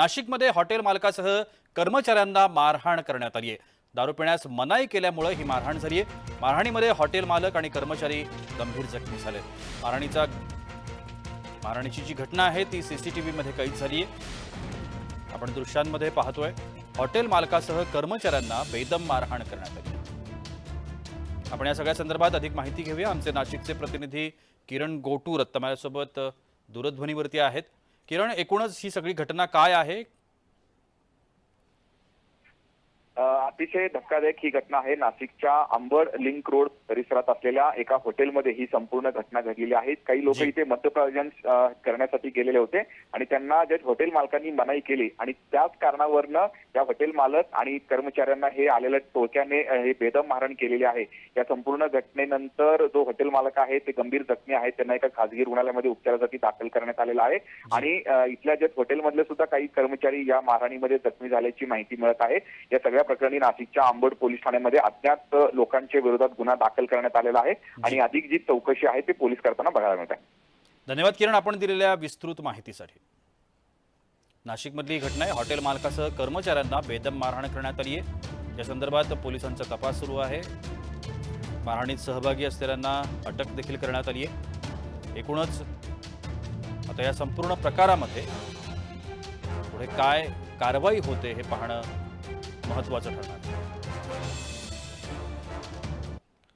नाशिकमध्ये हॉटेल मालकासह कर्मचाऱ्यांना मारहाण करण्यात आली आहे. दारू पिण्यास मनाई केल्यामुळे ही मारहाण झाली आहे. मारहाणीमध्ये हॉटेल मालक आणि कर्मचारी गंभीर जखमी झाले. मारहाणीचा मारहाणीची जी घटना आहे ती सीसीटीव्ही मध्ये कैद झाली आहे. आपण दृश्यांमध्ये पाहतोय हॉटेल मालकासह कर्मचाऱ्यांना बेदम मारहाण करण्यात आली आपण या सगळ्या संदर्भात अधिक माहिती घेऊया. आमचे नाशिकचे प्रतिनिधी किरण गोटू रत्त माझ्यासोबत दूरध्वनीवरती आहेत. किरण एकूणच ही सगळी घटना काय आहे? अतिशय धक्कादायक ही घटना आहे. नाशिकच्या अंबड लिंक रोड परिसरात असलेल्या एका हॉटेलमध्ये ही संपूर्ण घटना घडलेली आहे. काही लोक. इथे मद्यप्रायोजन करण्यासाठी गेलेले होते आणि त्यांना जे हॉटेल मालकांनी मनाई केली आणि त्याच कारणावरनं या हॉटेल मालक आणि कर्मचाऱ्यांना हे आलेल्या टोक्याने हे बेदम मारहाण केलेली आहे. या संपूर्ण घटनेनंतर जो हॉटेल मालक आहे ते गंभीर जखमी आहेत. त्यांना एका खासगी रुग्णालयामध्ये उपचारासाठी दाखल करण्यात आलेला आहे. आणि इथल्या जे हॉटेलमधले सुद्धा काही कर्मचारी या मारहाणीमध्ये जखमी झाल्याची माहिती मिळत आहे. या सगळ्या प्रकरणी नाशिकच्या अंबड पोलीस ठाण्यामध्ये अज्ञात लोकांच्या विरोधात गुन्हा दाखल करण्यात आलेला आहे आणि अधिक जी चौकशी आहे ती पोलीस करताना बघायला मिळत. आहे धन्यवाद किरण आपण दिलेल्या विस्तृत माहितीसाठी. नाशिकमधली ही घटना आहे. हॉटेल मालकासह कर्मचाऱ्यांना बेदम मारहाण करण्यात आली आहे. या संदर्भात पोलिसांचा तपास सुरू आहे. मारहाणीत सहभागी असलेल्यांना अटक देखील करण्यात आली आहे. एकूणच आता या संपूर्ण प्रकारामध्ये पुढे काय कारवाई होते हे पाहणं महत्त्वाचं ठरणार.